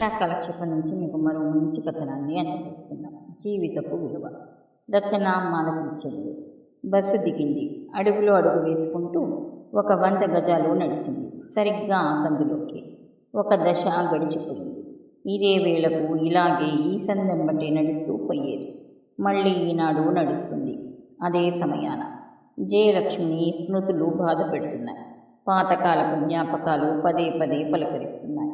Stock కలక్షేపం నుంచి మీకు మరో మంచి కథనాన్ని అందజేస్తున్నాం జీవితపు విలువ. రచన మాలతి చెల్లి బస్సు దిగింది. అడుగులో అడుగు వేసుకుంటూ ఒక వంద గజాలు నడిచింది. సరిగ్గా ఆ సందులోకి ఒక దశ గడిచిపోయింది. ఇదే వేళకు ఇలాగే ఈ సందెంబటే నడుస్తూ పోయేది. మళ్ళీ ఈనాడు నడుస్తుంది. అదే సమయాన జయలక్ష్మిని స్మృతులు బాధ పెడుతున్నాయి. పాతకాలపు జ్ఞాపకాలు పదే పదే పలకరిస్తున్నాయి.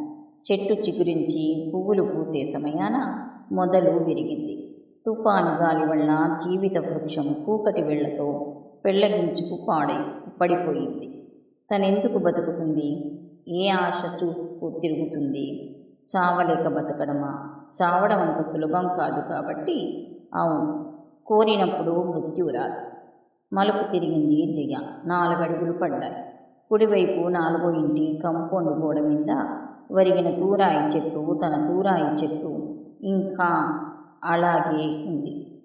చెట్టు చిగురించి పువ్వులు పూసే సమయాన మొదలు విరిగింది. తుఫాను గాలి వల్ల జీవిత వృక్షం కూకటి వేళ్ళతో పెళ్ళగించుకు పాడై పడిపోయింది. తనెందుకు బతుకుతుంది? ఏ ఆశ చూసుకు తిరుగుతుంది? చావలేక బతకడమా? చావడం అంత సులభం కాదు కాబట్టి అవును కోరినప్పుడు మృత్యు రాదు. మలుపు తిరిగింది దిగ నాలుగడుగులు పడ్డాయి. కుడివైపు నాలుగో ఇంటి కంపౌండ్ గోడ మీద వరిగిన తూరాయి చెట్టు తన తూరాయి చెట్టు ఇంకా అలాగే ఉంది.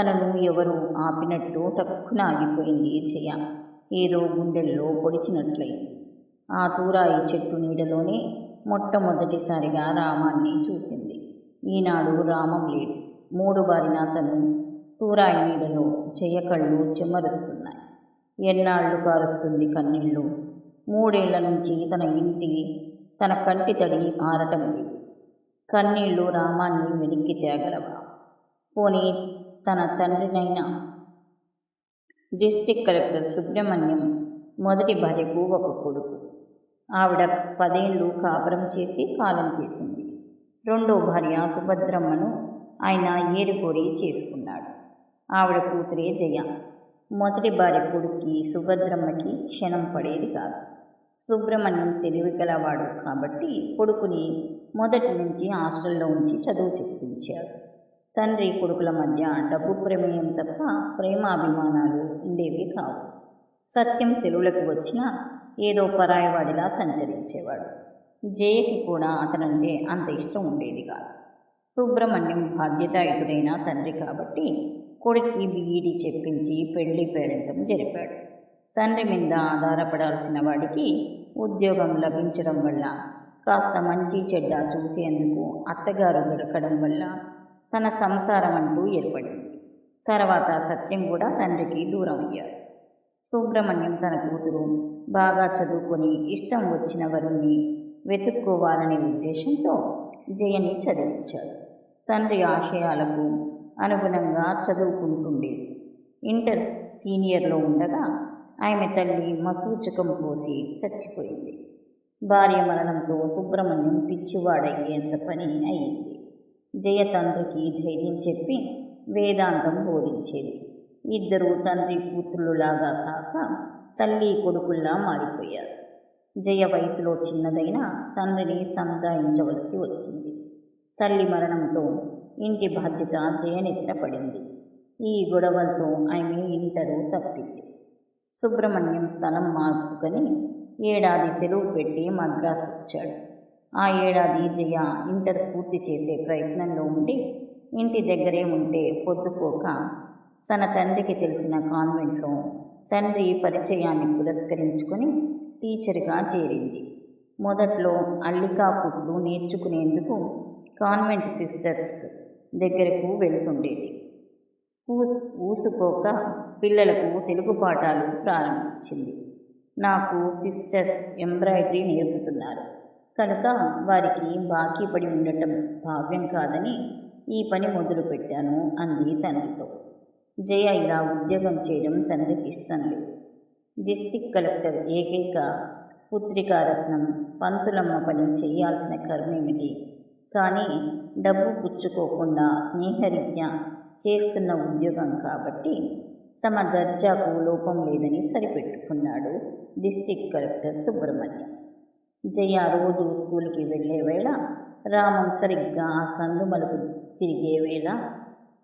తనను ఎవరు ఆపినట్టు టక్కున ఆగిపోయింది జయ ఏదో గుండెల్లో పొడిచినట్లయింది. ఆ తూరాయి చెట్టు నీడలోనే మొట్టమొదటిసారిగా రామాన్ని చూసింది. ఈనాడు రామం లేడు. మూడు బారిన తను తూరాయి నీడలో చెయ్య కళ్ళు చెమ్మరుస్తున్నాయి ఎన్నాళ్ళు కారుస్తుంది కన్నీళ్ళు. మూడేళ్ళ నుంచి తన ఇంటి తన కంటి తడి ఆరటం లేదు. కన్నీళ్ళు రామాన్ని వెనక్కి తేగలవా? పోనీ తన తండ్రినైనా? డిస్టిక్ కలెక్టర్ సుబ్రహ్మణ్యం మొదటి భార్యకు ఒక కొడుకు. ఆవిడ పదేళ్ళు కాపురం చేసి కాలం చేసింది. రెండో భార్య సుభద్రమ్మను ఆయన ఏరుకోరి చేసుకున్నాడు. ఆవిడ కూతురే జయ. మొదటి భార్య కొడుక్కి సుభద్రమ్మకి క్షణం పడేది కాదు. సుబ్రహ్మణ్యం తెలివిగలవాడు కాబట్టి కొడుకుని మొదటి నుంచి హాస్టల్లో ఉంచి చదువు చెప్పించాడు. తండ్రి కొడుకుల మధ్య డబ్బు ప్రమేయం తప్ప ప్రేమాభిమానాలు ఉండేవి కావు. సత్యం సెలవులకు వచ్చినా ఏదో పరాయవాడిలా సంచరించేవాడు. జయకి కూడా అతనంటే అంత ఇష్టం ఉండేది కాదు సుబ్రహ్మణ్యం బాధ్యతాయుడైన తండ్రి కాబట్టి కొడుక్కి బీఈడి చెప్పించి పెళ్ళి పేరంటం జరిపాడు. తండ్రి మీద ఆధారపడాల్సిన వాడికి ఉద్యోగం లభించడం వల్ల కాస్త మంచి చెడ్డ చూసేందుకు అత్తగారు దొరకడం వల్ల తన సంసారం అంటూ ఏర్పడింది. తర్వాత సత్యం కూడా తండ్రికి దూరం అయ్యారు సుబ్రహ్మణ్యం తన కూతురు బాగా చదువుకొని ఇష్టం వచ్చిన వరుణ్ణి వెతుక్కోవాలనే ఉద్దేశంతో జయని చదివించాడు. తండ్రి ఆశయాలకు అనుగుణంగా చదువుకుంటుండేది. ఇంటర్ సీనియర్లో ఉండగా ఆమె తల్లి మసూచకం పోసి చచ్చిపోయింది. భార్య మరణంతో సుబ్రహ్మణ్యం పిచ్చివాడయ్యేంత పని అయింది జయ తండ్రికి ధైర్యం చెప్పి వేదాంతం బోధించేది. ఇద్దరు తండ్రి కూతుళ్ళులాగా కాక తల్లి కొడుకుల్లా మారిపోయారు. జయ వయసులో చిన్నదైన తండ్రిని సంధాయించవలసి వచ్చింది. తల్లి మరణంతో ఇంటి బాధ్యత జయనెత్తిన పడింది. ఈ గొడవలతో ఆమె ఇంటరు తప్పింది. సుబ్రహ్మణ్యం స్థలం మార్పుకొని ఏడాది సెలవు పెట్టి మద్రాసు వచ్చాడు. ఆ ఏడాది జయ ఇంటర్ పూర్తి చేసే ప్రయత్నంలో ఉండి ఇంటి దగ్గరే ఉంటే పొద్దుపోక తన తండ్రికి తెలిసిన కాన్వెంట్లో తండ్రి పరిచయాన్ని పురస్కరించుకొని టీచర్గా చేరింది. మొదట్లో అల్లికా కుట్లు నేర్చుకునేందుకు కాన్వెంట్ సిస్టర్స్ దగ్గరకు వెళ్తుండేది. ఊసుకోక పిల్లలకు తెలుగు పాఠాలు ప్రారంభించింది. నాకు సిస్టర్స్ ఎంబ్రాయిడరీ నేర్పుతున్నారు. కనుక వారికి బాకీ పడి ఉండటం భావ్యం కాదని ఈ పని మొదలుపెట్టాను అంది తండ్రితో జయ ఇలా ఉద్యోగం చేయడం తండ్రికి ఇష్టం లేదు. డిస్టిక్ కలెక్టర్ ఏకైక పుత్రికారత్నం పంతులమ్మ పని చేయాల్సిన కర్మేమిటి కానీ డబ్బు పుచ్చుకోకుండా స్నేహరీత్యా చేస్తున్న ఉద్యోగం కాబట్టి తమ దర్జాకు లోపం లేదని సరిపెట్టుకున్నాడు డిస్టిక్ కలెక్టర్ సుబ్రహ్మణ్యం. జయ రోజు స్కూల్కి వెళ్ళే వేళ రామం సరిగ్గా ఆ సందు మలుపు తిరిగే వేళ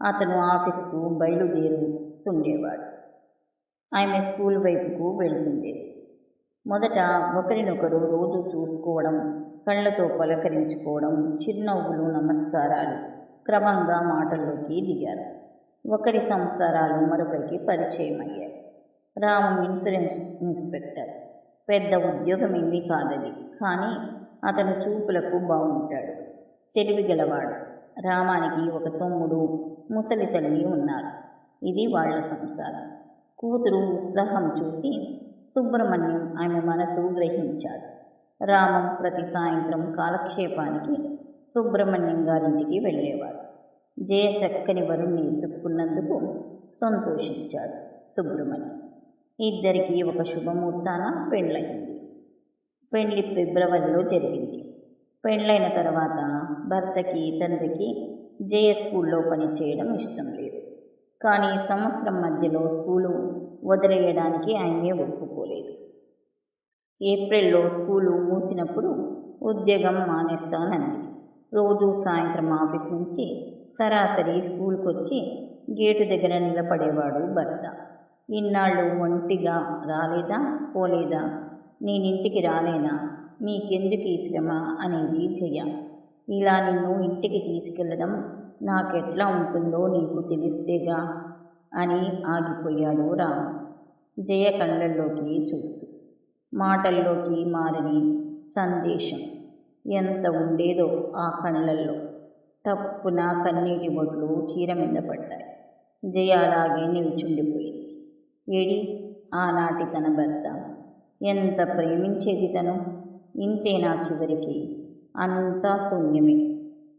అతను ఆఫీస్కు బయలుదేరుతుండేవాడు. ఆమె స్కూల్ వైపుకు వెళ్తుండేది మొదట ఒకరినొకరు రోజు చూసుకోవడం కళ్ళతో పలకరించుకోవడం చిరునవ్వులు నమస్కారాలు క్రమంగా మాటల్లోకి దిగారు. ఒకరి సంసారాలు మరొకరికి పరిచయం అయ్యాయి రాము ఇన్సూరెన్స్ ఇన్స్పెక్టర్. పెద్ద ఉద్యోగం ఏమీ కాదది. కానీ అతను చూపులకు బాగుంటాడు తెలివి గలవాడు. రామానికి ఒక తమ్ముడు ముసలి తల్లి ఉన్నారు. ఇది వాళ్ళ సంసారం. కూతురు ఉత్సాహం చూసి సుబ్రహ్మణ్యం ఆమె మనసు గ్రహించాడు. రామం ప్రతి సాయంత్రం కాలక్షేపానికి సుబ్రహ్మణ్యం గారింటికి వెళ్ళేవాడు జయ చక్కని వరుణ్ణి ఎత్తుక్కున్నందుకు సంతోషించాడు సుబ్రహ్మణ్యం ఇద్దరికీ ఒక శుభముహూర్తాన పెళ్ళయింది పెండ్లి ఫిబ్రవరిలో జరిగింది. పెండ్లైన తర్వాత భర్తకి తండ్రికి జయ స్కూల్లో పనిచేయడం ఇష్టం లేదు. కానీ సంవత్సరం మధ్యలో స్కూలు వదిలేయడానికి ఆయనే ఒప్పుకోలేదు. ఏప్రిల్లో స్కూలు మూసినప్పుడు ఉద్యోగం మానేస్తానంది రోజు సాయంత్రం ఆఫీస్ నుంచి సరాసరి స్కూల్కి వచ్చి గేటు దగ్గర నిలబడేవాడు భర్త. ఇన్నాళ్ళు ఒంటిగా రాలేదా పోలేదా? నేనింటికి రాలేనా? మీకెందుకు ఈ శ్రమ? అనేది జయ ఇలా నిన్ను ఇంటికి తీసుకెళ్ళడం నాకెట్లా ఉంటుందో నీకు తెలిస్తేగా? అని ఆగిపోయాడు రాము. జయ కళ్ళల్లోకి చూస్తూ. మాటల్లోకి మారని సందేశం. ఎంత ఉండేదో ఆ కళ్ళల్లో. టప్పున కన్నీటి బొట్లు చీర మీద పడ్డాయి. జయ అలాగే నిల్చుండిపోయింది. ఏడి ఆనాటి తన భర్త. ఎంత ప్రేమించేది తను? ఇంతేనా చివరికి? అంతా శూన్యమే.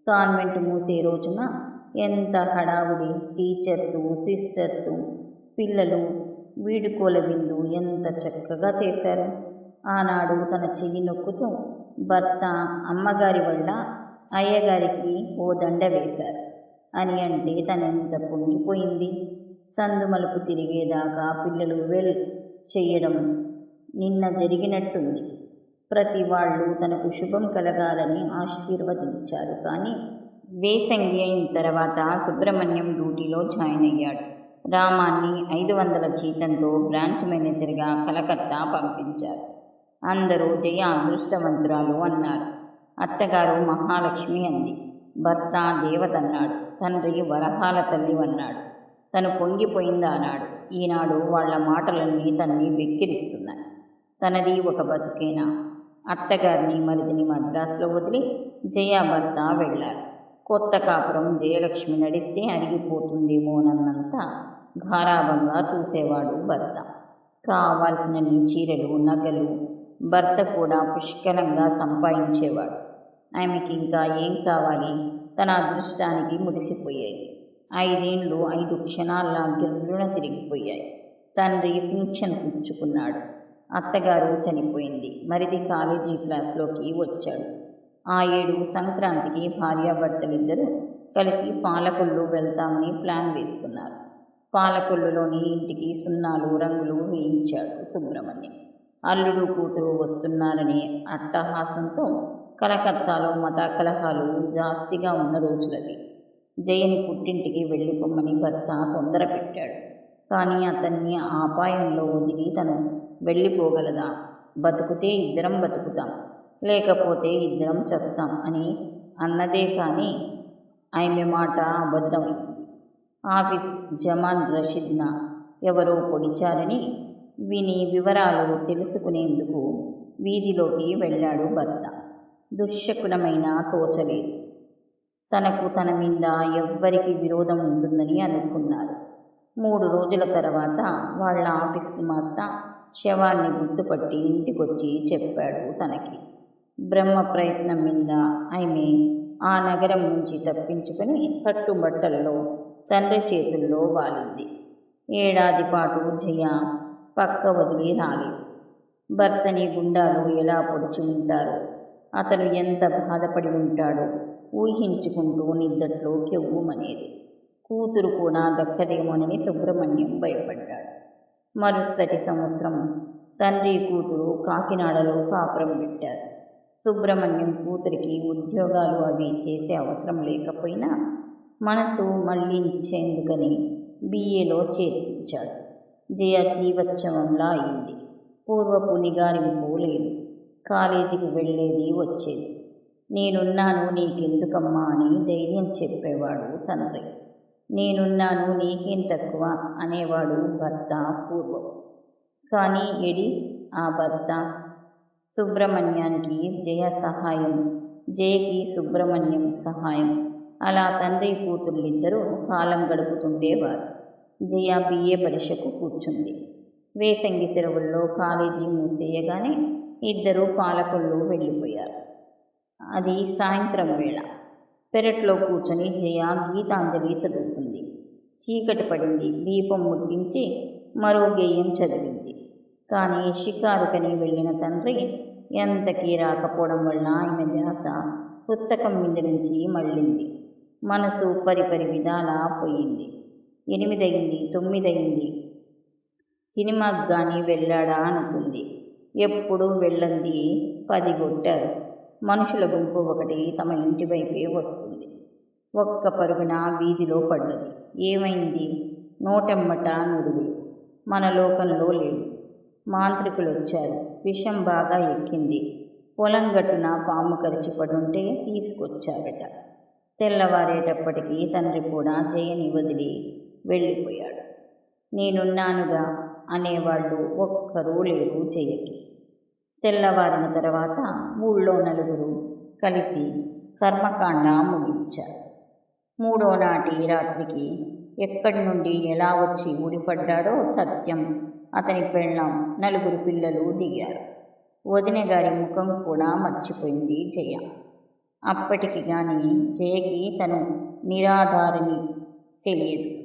కాన్వెంట్ మూసే రోజున ఎంత హడావుడి టీచర్సు సిస్టర్సు పిల్లలు వీడుకోల విందు ఎంత చక్కగా చేశారు. ఆనాడు తన చెయ్యి నొక్కుతూ భర్త అమ్మగారి వల్ల అయ్యగారికి ఓ దండ వేశారు. అని అంటే తనెంత పొంగిపోయింది సందు మలుపు తిరిగేదాకా పిల్లలు వెల్ చేయడం నిన్న జరిగినట్టుంది. ప్రతి వాళ్ళు తనకు శుభం కలగాలని ఆశీర్వదించారు కానీ వేసంగి అయిన తర్వాత సుబ్రహ్మణ్యం డ్యూటీలో జాయిన్ అయ్యాడు. రామాన్ని ఐదు వందల జీతంతో బ్రాంచ్ మేనేజర్గా కలకత్తా పంపించారు. అందరూ జయ అదృష్టవంతురాలు అన్నారు. అత్తగారు మహాలక్ష్మి అంది. భర్త దేవతన్నాడు తండ్రి వరహాల తల్లి అన్నాడు. తను పొంగిపోయిందా అన్నాడు. ఈనాడు వాళ్ళ మాటలన్నీ తన్ని వెక్కిరిస్తున్నాయి. తనది ఒక బతుకేనా? అత్తగారిని మరిదిని మద్రాసులో వదిలి జయ భర్త వెళ్ళారు. కొత్త కాపురం జయలక్ష్మి నడిస్తే అరిగిపోతుందేమోనన్నంత గారాభంగా చూసేవాడు భర్త. కావాల్సినన్ని చీరలు నగలు భర్త కూడా పుష్కలంగా సంపాదించేవాడు. ఆమెకి ఇంకా ఏం కావాలి? తన అదృష్టానికి మురిసిపోయాయి. ఐదేండ్లు ఐదు క్షణాల్లా గిర్రున తిరిగిపోయాయి. తండ్రి పింఛన్ పుచ్చుకున్నాడు. అత్తగారు చనిపోయింది. మరిది కాలేజీ క్లాస్లోకి వచ్చాడు. ఆ ఏడు సంక్రాంతికి భార్యాభర్తలిద్దరూ కలిసి పాలకొల్లు వెళ్తామని ప్లాన్ వేసుకున్నారు. పాలకొల్లులోని ఇంటికి సున్నాలు రంగులు వేయించాడు సుబ్రహ్మణ్యం. అల్లుడు కూతురు వస్తున్నారని అట్టహాసంతో కలకత్తాలో మత కలహాలు జాస్తిగా ఉన్న రోజులది జయని పుట్టింటికి వెళ్ళిపోమ్మని భర్త తొందర పెట్టాడు. కానీ అతన్ని ఆపాయంలో వదిలి తను వెళ్ళిపోగలదా? బతుకుతే ఇద్దరం బతుకుతాం. లేకపోతే ఇద్దరం చస్తాం అని అన్నదే కానీ ఆమె మాట అబద్ధమైంది. ఆఫీస్ జమాన్ రషీద్న ఎవరో పొడిచారని విని వివరాలు తెలుసుకునేందుకు వీధిలోకి వెళ్ళాడు భర్త దుశ్శకునమైన తోచలేదు తనకు తన మీద ఎవ్వరికి విరోధం ఉంటుందని అనుకున్నారు మూడు రోజుల తర్వాత వాళ్ళ ఆఫీస్ మాస్టర్ శవాన్ని గుర్తుపట్టి ఇంటికొచ్చి చెప్పాడు తనకి. బ్రహ్మ ప్రయత్నం మీద ఆమె ఆ నగరం నుంచి తప్పించుకొని కట్టుబట్టల్లో తండ్రి చేతుల్లో వాలింది. ఏడాది పాటు జయ పక్క వదిలి రాలేదు భర్తని గుండాలు ఎలా పొడిచి ఉంటారో? అతను ఎంత బాధపడి ఉంటాడో ఊహించుకుంటూ నిద్దట్లో కెవ్వుమనేది కూతురు కూడా దక్కదేమోనని సుబ్రహ్మణ్యం భయపడ్డాడు. మరుసటి సంవత్సరం తండ్రి కూతురు కాకినాడలో కాపురం పెట్టారు. సుబ్రహ్మణ్యం కూతురికి ఉద్యోగాలు అవి చేసే అవసరం లేకపోయినా మనసు మళ్ళించేందుకని బీఏలో చేర్పించాడు. జయ జీవోత్సవంలా అయింది పూర్వపు నిగారింపు లేదు కాలేజీకి వెళ్ళేది వచ్చేది. నేనున్నాను నీకెందుకమ్మా అని ధైర్యం చెప్పేవాడు తండ్రి. నేనున్నాను నీకేం తక్కువ అనేవాడు భర్త పూర్వం. కానీ ఎడి ఆ భర్త సుబ్రహ్మణ్యానికి జయ సహాయం జయకి సుబ్రహ్మణ్యం సహాయం. అలా తండ్రి కూతుళ్ళిద్దరూ కాలం గడుపుతుండేవారు. జయ బిఏ పరీక్షకు కూర్చుంది. వేసంగి సెలవుల్లో కాలేజీ మూసేయగానే ఇద్దరు పాలకొళ్ళు వెళ్ళిపోయారు. అది సాయంత్రం వేళ. పెరట్లో కూర్చొని జయ గీతాంజలి చదువుతుంది. చీకటి పడింది. దీపం ముట్టించి మరో గేయం చదివింది. కానీ షికారుకని వెళ్ళిన తండ్రి ఎంతకీ రాకపోవడం వల్ల ఆమె ధ్యాస పుస్తకం మీద నుంచి మళ్ళింది. మనసు పరిపరి విధాలా పోయింది. ఎనిమిదయింది తొమ్మిదయింది. సినిమాకి కానీ వెళ్ళాడా అనుకుంది. ఎప్పుడు వెళ్ళంది పది కొట్టారు మనుషుల గుంపు ఒకటి తమ ఇంటి వైపే వస్తుంది. ఒక్క పరుగున వీధిలో పడ్డది. ఏమైంది? నోటెమ్మట నురుగులు మన లోకంలో లేవు. మాంత్రికులు వచ్చారు విషం బాగా ఎక్కింది. పొలం గట్టున పాము కరిచి పడుంటే తీసుకొచ్చారట. తెల్లవారేటప్పటికీ తండ్రి కూడా జయని వదిలి వెళ్ళిపోయాడు. నేనున్నానుగా అనేవాళ్ళు ఒక్కరూ లేరు చెయ్యకి. తెల్లవారిన తర్వాత ఊళ్ళో నలుగురు కలిసి కర్మకాండ ముగించారు. మూడో నాటి రాత్రికి ఎక్కడి నుండి ఎలా వచ్చి ఊడిపడ్డాడో సత్యం అతని పెళ్ళాం నలుగురు పిల్లలు దిగారు. వదిన గారి ముఖం కూడా మర్చిపోయింది జయ. అప్పటికి కానీ జయకి తను నిరాధారిని తెలియదు.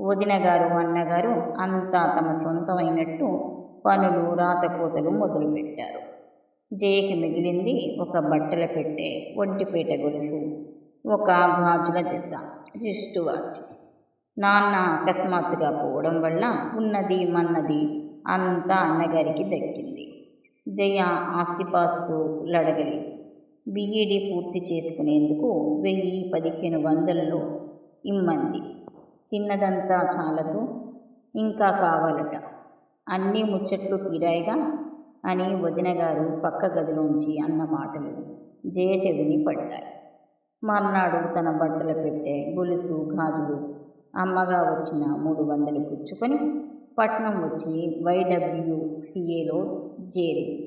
వదిన గారు అన్నగారు అంతా తమ సొంతమైనట్టు పనులు రాతకోతలు మొదలుపెట్టారు. జయకి మిగిలింది ఒక బట్టల పెట్టే ఒంటిపేట గొలుసు ఒక గాజుల జత రిస్టు వాచ్. నాన్న అకస్మాత్తుగా పోవడం వల్ల ఉన్నది మన్నది అంతా అన్నగారికి దక్కింది. జయ ఆస్తిపాస్తు లడగలి. బీఈడీ పూర్తి చేసుకునేందుకు వెయ్యి పదిహేను వందల్లో ఇమ్మంది. తిన్నదంతా చాలదు. ఇంకా కావాలట. అన్నీ ముచ్చట్లు తీరాయిగా అని వదినగారు పక్క గదిలోంచి అన్న మాటలు జయ చెవిని పడ్డాయి. మర్నాడు తన బట్టలు పెట్టే గొలుసు గాజులు అమ్మగా వచ్చిన మూడు వందలు పుచ్చుకొని పట్నం వచ్చి వైడబ్ల్యూసిఏలో చేరింది.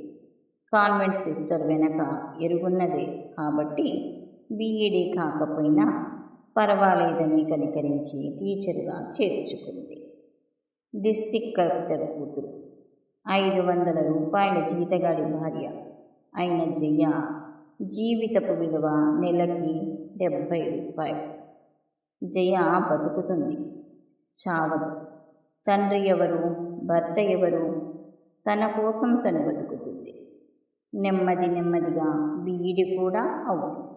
కాన్వెంట్ సిస్టర్ వెనక ఎరుగున్నదే కాబట్టి బీఈడీ కాకపోయినా పర్వాలేదని కనికరించి టీచరుగా చేర్చుకుంది. డిస్టిక్ కలెక్టర్ కూతురు. ఐదు వందల రూపాయల జీతగాడి భార్య అయిన జయ జీవితపు విలువ నెలకి డెబ్భై రూపాయలు. జయ బతుకుతుంది. చావదు. తండ్రి ఎవరు భర్త ఎవరు తన కోసం తను బతుకుతుంది. నెమ్మది నెమ్మదిగా బీఈడి కూడా అవుతుంది.